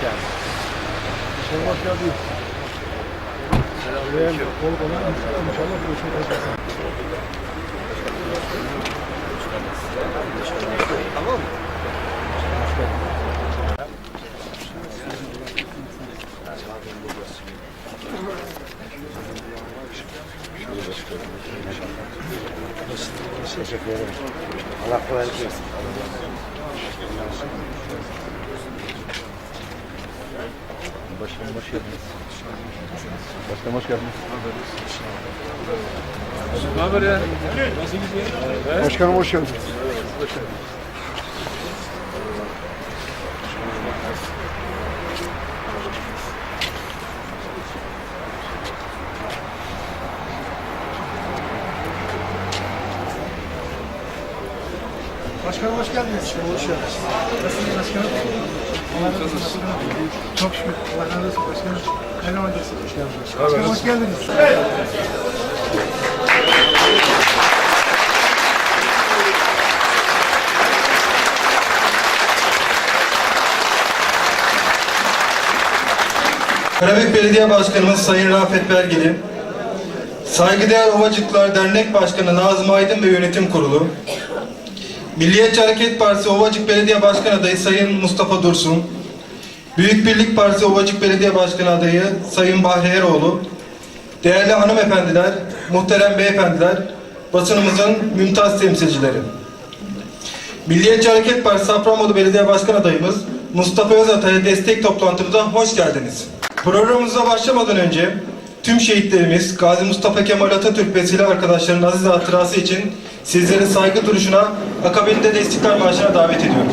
geldin. İnşallah hoş geldin. Selamünaleyküm. Kol kola inşallah inşallah görüşmek üzere. Tamam mı? Teşekkür ederim. Allah kolaylık versin. Başkanım hoş geldiniz. Başkanım hoş geldiniz. Ne haber ya? Nasıl gidiyor? Başkanım hoş geldiniz. Başkanım hoş geldiniz. Hoş geldiniz. Nasılsınız başkanım? Olsun. Çok şükür. Başkanım. Geldiniz. Başkanım hoş geldiniz. Karabük Belediye Başkanımız Sayın Rafet Belgili, Saygıdeğer Ovacıklar Dernek Başkanı Nazım Aydın ve Yönetim Kurulu, Milliyetçi Hareket Partisi Ovacık Belediye Başkan Adayı Sayın Mustafa Dursun, Büyük Birlik Partisi Ovacık Belediye Başkanı Adayı Sayın Bahri Eroğlu, değerli hanımefendiler, muhterem beyefendiler, basınımızın mümtaz temsilcileri. Milliyetçi Hareket Partisi Safranbolu Belediye Başkan adayımız Mustafa Özatay'a destek toplantımıza hoş geldiniz. Programımıza başlamadan önce tüm şehitlerimiz Gazi Mustafa Kemal Atatürk ve silah arkadaşlarının aziz hatırası için sizleri saygı duruşuna akabinde de İstiklal Marşı'na davet ediyoruz.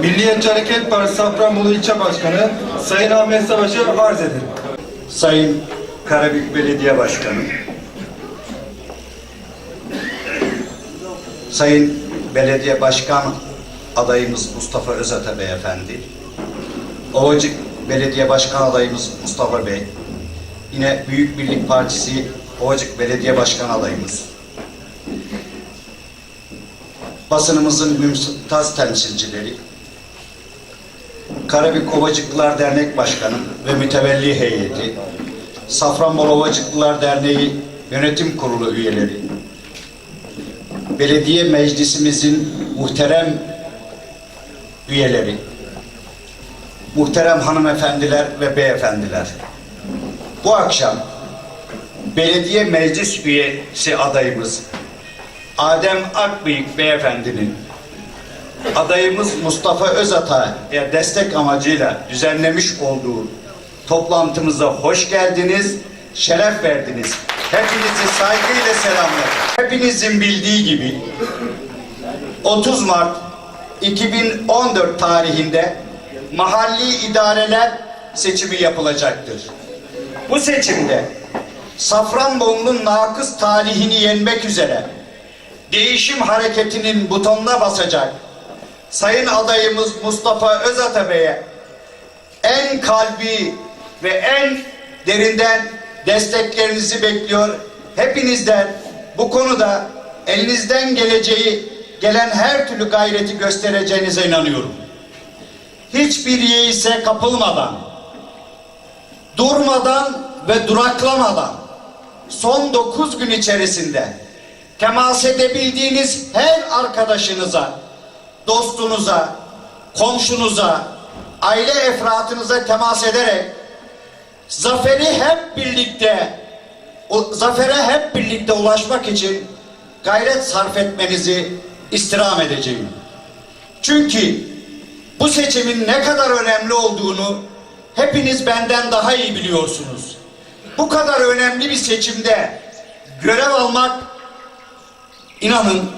Milliyetçi Hareket Partisi Safranbolu İlçe Başkanı Sayın Ahmet Savaş'ı arz ederim. Sayın Karabük Belediye Başkanı, Sayın Belediye Başkan adayımız Mustafa Özate Beyefendi, Ovacık Belediye Başkan adayımız Mustafa Bey, yine Büyük Birlik Partisi Ovacık Belediye Başkan adayımız, basınımızın mümtaz temsilcileri, Karabük Ovacıklılar Dernek Başkanı ve mütevelli heyeti, Safranbolu Ovacıklılar Derneği Yönetim Kurulu üyeleri, belediye meclisimizin muhterem üyeleri, muhterem hanımefendiler ve beyefendiler. Bu akşam belediye meclis üyesi adayımız Adem Akbıyık beyefendinin adayımız Mustafa Özata'ya destek amacıyla düzenlemiş olduğu toplantımıza hoş geldiniz, şeref verdiniz. Hepinizi saygıyla selamlar. Hepinizin bildiği gibi 30 Mart 2014 tarihinde mahalli idareler seçimi yapılacaktır. Bu seçimde Safranbolu'nun nakıs tarihini yenmek üzere değişim hareketinin butonuna basacak Sayın adayımız Mustafa Özata Bey'e en kalbi ve en derinden desteklerinizi bekliyor. Hepinizden bu konuda elinizden geleceği gelen her türlü gayreti göstereceğinize inanıyorum. hiçbir yeise kapılmadan, durmadan ve duraklamadan son 9 gün içerisinde temas edebildiğiniz her arkadaşınıza, dostunuza, komşunuza, aile efratınıza temas ederek zaferi hep birlikte o zafere hep birlikte ulaşmak için gayret sarf etmenizi istirham edeceğim. Çünkü bu seçimin ne kadar önemli olduğunu hepiniz benden daha iyi biliyorsunuz. Bu kadar önemli bir seçimde görev almak inanın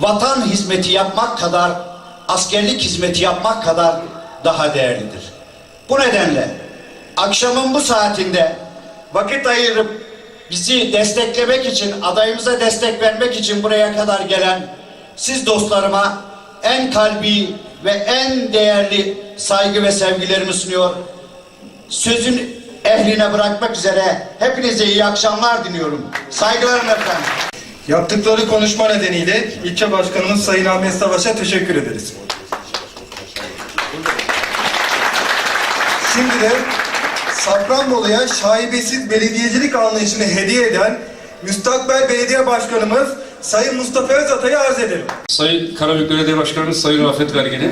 vatan hizmeti yapmak kadar askerlik hizmeti yapmak kadar daha değerlidir. Bu nedenle akşamın bu saatinde vakit ayırıp bizi desteklemek için, adayımıza destek vermek için buraya kadar gelen siz dostlarıma en kalbi ve en değerli saygı ve sevgilerimi sunuyor. Sözün ehline bırakmak üzere hepinize iyi akşamlar diliyorum. Saygılarım efendim. Yaptıkları konuşma nedeniyle ilçe başkanımız Sayın Ahmet Savaş'a teşekkür ederiz. Şimdi de Safranbolu'ya şaibesiz belediyecilik anlayışını hediye eden müstakbel belediye başkanımız Sayın Mustafa Özatay'ı arz edelim. Sayın Karabük Belediye Başkanımız Sayın Rafet Vergili,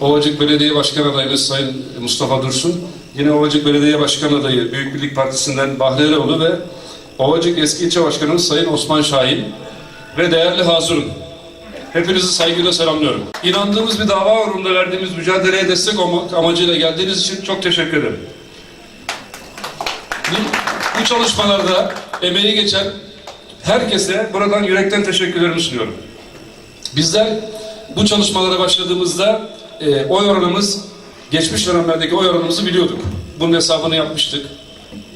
Ovacık Belediye Başkan adayımız Sayın Mustafa Dursun, yine Ovacık Belediye Başkan adayı Büyük Birlik Partisi'nden Bahri ve Ovacık Eski İlçe Başkanımız Sayın Osman Şahin ve değerli hazırım. Hepinizi saygıyla selamlıyorum. İnandığımız bir dava uğrunda verdiğimiz mücadeleye destek olmak amacıyla geldiğiniz için çok teşekkür ederim. Bu, çalışmalarda emeği geçen herkese buradan yürekten teşekkürlerimi sunuyorum. Bizler bu çalışmalara başladığımızda e, oy oranımız geçmiş dönemlerdeki oy oranımızı biliyorduk. Bunun hesabını yapmıştık.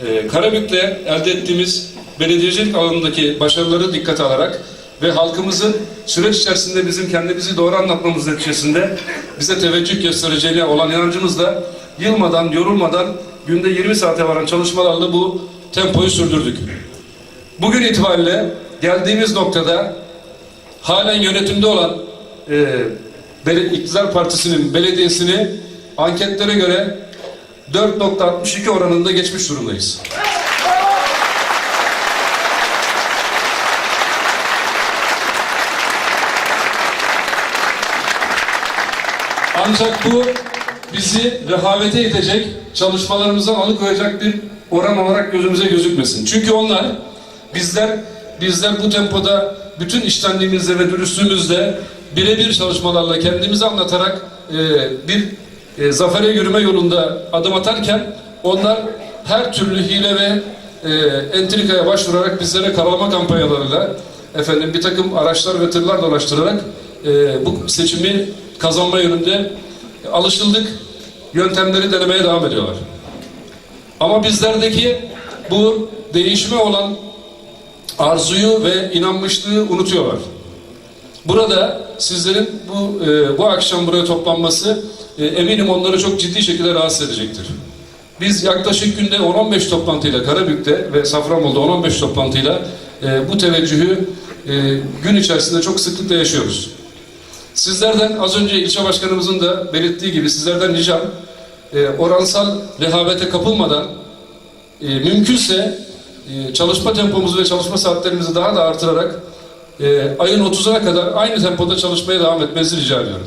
E, Karabük'te elde ettiğimiz belediyecilik alanındaki başarıları dikkate alarak ve halkımızın süreç içerisinde bizim kendimizi doğru anlatmamız neticesinde bize teveccüh göstereceğine olan inancımızla yılmadan, yorulmadan günde 20 saate varan çalışmalarla bu tempoyu sürdürdük. Bugün itibariyle geldiğimiz noktada halen yönetimde olan e, İktidar Partisi'nin belediyesini anketlere göre 4.62 oranında geçmiş durumdayız. Ancak bu bizi rehavete itecek, çalışmalarımızdan alıkoyacak bir oran olarak gözümüze gözükmesin. Çünkü onlar, bizler, bizler bu tempoda bütün iştenliğimizle ve dürüstlüğümüzle birebir çalışmalarla kendimizi anlatarak e, bir e, zafere yürüme yolunda adım atarken onlar her türlü hile ve e, entrikaya başvurarak bizlere karalama kampanyalarıyla efendim bir takım araçlar ve tırlar dolaştırarak e, bu seçimi kazanma yönünde alışıldık yöntemleri denemeye devam ediyorlar. Ama bizlerdeki bu değişime olan arzuyu ve inanmışlığı unutuyorlar. Burada sizlerin bu e, bu akşam buraya toplanması e, eminim onları çok ciddi şekilde rahatsız edecektir. Biz yaklaşık günde 10-15 toplantıyla Karabük'te ve Safranbolu'da 10-15 toplantıyla e, bu teveccühü e, gün içerisinde çok sıklıkla yaşıyoruz. Sizlerden az önce ilçe başkanımızın da belirttiği gibi sizlerden ricam e, oransal rehavete kapılmadan e, mümkünse e, çalışma tempomuzu ve çalışma saatlerimizi daha da artırarak e, ayın 30'una kadar aynı tempoda çalışmaya devam etmenizi rica ediyorum.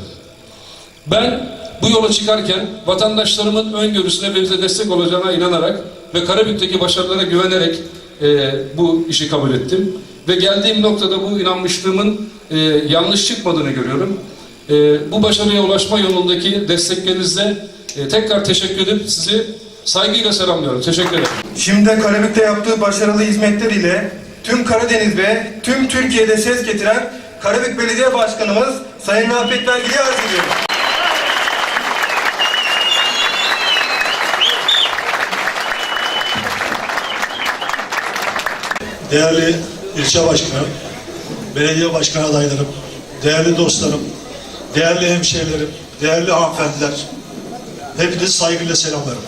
Ben bu yola çıkarken vatandaşlarımın öngörüsüne ve bize destek olacağına inanarak ve Karabük'teki başarılara güvenerek e, bu işi kabul ettim. Ve geldiğim noktada bu inanmışlığımın e, yanlış çıkmadığını görüyorum. E, bu başarıya ulaşma yolundaki desteklerinizle e, tekrar teşekkür edip sizi saygıyla selamlıyorum. Teşekkür ederim. Şimdi Karabük'te yaptığı başarılı hizmetleriyle tüm Karadeniz ve tüm Türkiye'de ses getiren Karabük Belediye Başkanımız Sayın Rafet Vergili'yi arz ediyorum. değerli ilçe başkanım, belediye başkan adaylarım, değerli dostlarım, değerli hemşehrilerim, değerli hanımefendiler, hepinizi saygıyla selamlarım.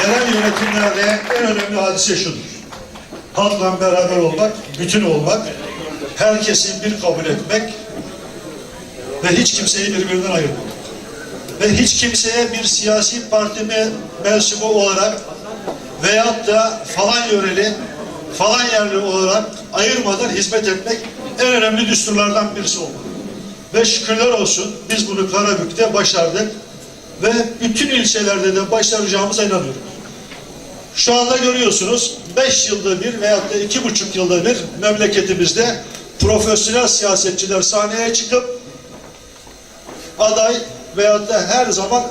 Yerel yönetimlerde en önemli hadise şudur. Halkla beraber olmak, bütün olmak, herkesi bir kabul etmek ve hiç kimseyi birbirinden ayırmak. Ve hiç kimseye bir siyasi parti me- mensubu olarak veyahut da falan yöreli, falan yerli olarak ayırmadan hizmet etmek en önemli düsturlardan birisi olmalı. Ve şükürler olsun biz bunu Karabük'te başardık ve bütün ilçelerde de başaracağımıza inanıyorum. Şu anda görüyorsunuz 5 yılda bir veyahut da iki buçuk yılda bir memleketimizde profesyonel siyasetçiler sahneye çıkıp aday veyahut da her zaman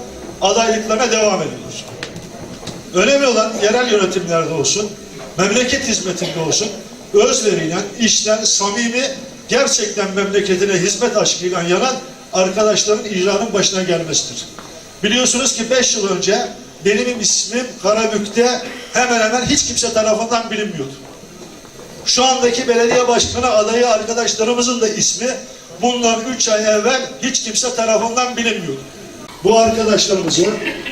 adaylıklarına devam ediyorlar. Önemli olan yerel yönetimlerde olsun, memleket hizmetinde olsun, özveriyle, işten, samimi, gerçekten memleketine hizmet aşkıyla yanan arkadaşların icranın başına gelmesidir. Biliyorsunuz ki 5 yıl önce benim ismim Karabük'te hemen hemen hiç kimse tarafından bilinmiyordu. Şu andaki belediye başkanı adayı arkadaşlarımızın da ismi bundan 3 ay evvel hiç kimse tarafından bilinmiyordu. Bu arkadaşlarımızı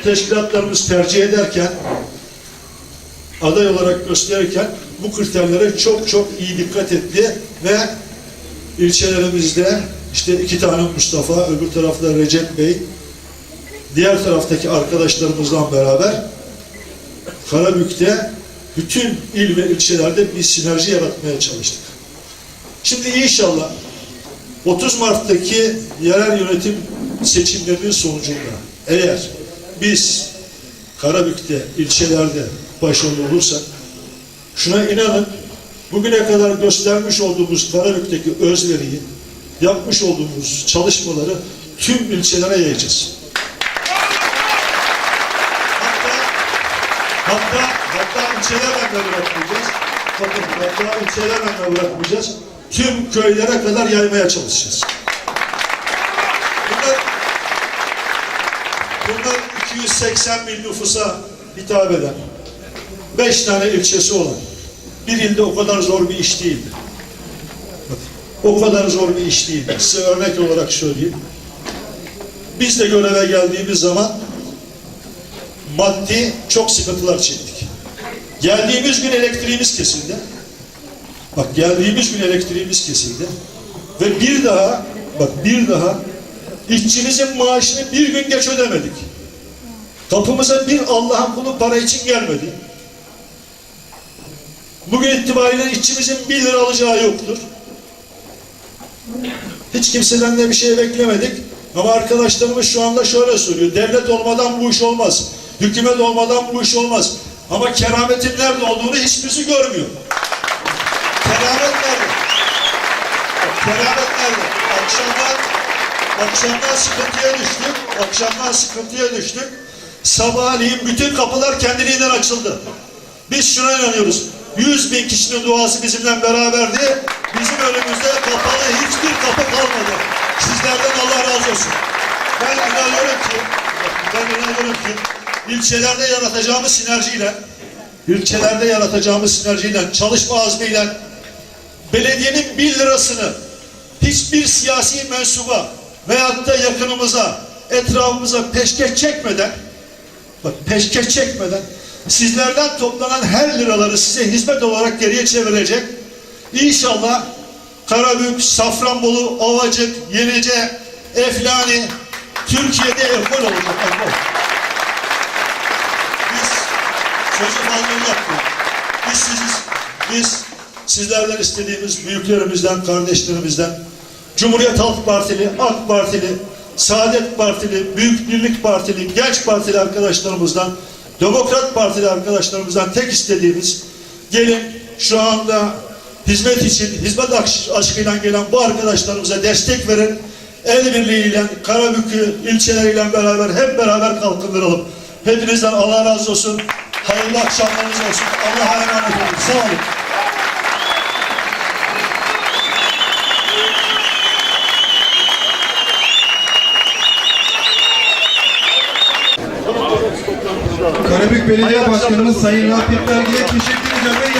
teşkilatlarımız tercih ederken aday olarak gösterirken bu kriterlere çok çok iyi dikkat etti ve ilçelerimizde işte iki tane Mustafa, öbür tarafta Recep Bey, diğer taraftaki arkadaşlarımızla beraber Karabük'te bütün il ve ilçelerde bir sinerji yaratmaya çalıştık. Şimdi inşallah 30 Mart'taki yerel yönetim seçimlerinin sonucunda eğer biz Karabük'te, ilçelerde başarılı olursak şuna inanın bugüne kadar göstermiş olduğumuz Karabük'teki özveriyi yapmış olduğumuz çalışmaları tüm ilçelere yayacağız. Hatta hatta hatta ilçelerle de bırakmayacağız. Bakın hatta ilçelerle de bırakmayacağız. Tüm köylere kadar yaymaya çalışacağız. Bunlar, bunlar 280 bin nüfusa hitap eden, 5 tane ilçesi olan bir ilde o kadar zor bir iş değildi. O kadar zor bir iş değildi. Size örnek olarak söyleyeyim. Biz de göreve geldiğimiz zaman maddi çok sıkıntılar çektik. Geldiğimiz gün elektriğimiz kesildi. Bak geldiğimiz gün elektriğimiz kesildi. Ve bir daha, bak bir daha işçimizin maaşını bir gün geç ödemedik. Kapımıza bir Allah'ın kulu para için gelmedi. Bugün itibariyle işçimizin bir lira alacağı yoktur. Hiç kimseden de bir şey beklemedik. Ama arkadaşlarımız şu anda şöyle söylüyor. Devlet olmadan bu iş olmaz. Hükümet olmadan bu iş olmaz. Ama kerametin nerede olduğunu hiçbirisi görmüyor. Keramet nerede? Keramet nerede? Akşamdan, akşamdan sıkıntıya düştük. Akşamdan sıkıntıya düştük. Sabahleyin bütün kapılar kendiliğinden açıldı. Biz şuna inanıyoruz. Yüz bin kişinin duası bizimle beraberdi. Bizim önümüzde kapalı hiçbir kapı kalmadı. Sizlerden Allah razı olsun. Ben inanıyorum ki, ben inanıyorum ki ilçelerde yaratacağımız sinerjiyle, ilçelerde yaratacağımız sinerjiyle, çalışma azmiyle, belediyenin bir lirasını hiçbir siyasi mensuba veyahut da yakınımıza, etrafımıza peşkeş çekmeden bak peşkeş çekmeden sizlerden toplanan her liraları size hizmet olarak geriye çevirecek. İnşallah Karabük, Safranbolu, Ovacık, Yenice, Eflani Türkiye'de ekol olacak. Biz sözü fazla yapmıyoruz. Biz siziz. Biz sizlerden istediğimiz büyüklerimizden, kardeşlerimizden, Cumhuriyet Halk Partili, AK Partili, Saadet Partili, Büyük Birlik Partili, Genç Partili arkadaşlarımızdan, Demokrat Partili arkadaşlarımızdan tek istediğimiz gelin şu anda hizmet için, hizmet aş- aşkıyla gelen bu arkadaşlarımıza destek verin. El birliğiyle, Karabük'ü ilçeleriyle beraber hep beraber kalkındıralım. Hepinizden Allah razı olsun. Hayırlı akşamlarınız olsun. Allah'a emanet olun. Sağ olun. Karabük Belediye Başkanımız Sayın Rafet Belge'ye teşekkür ediyorum.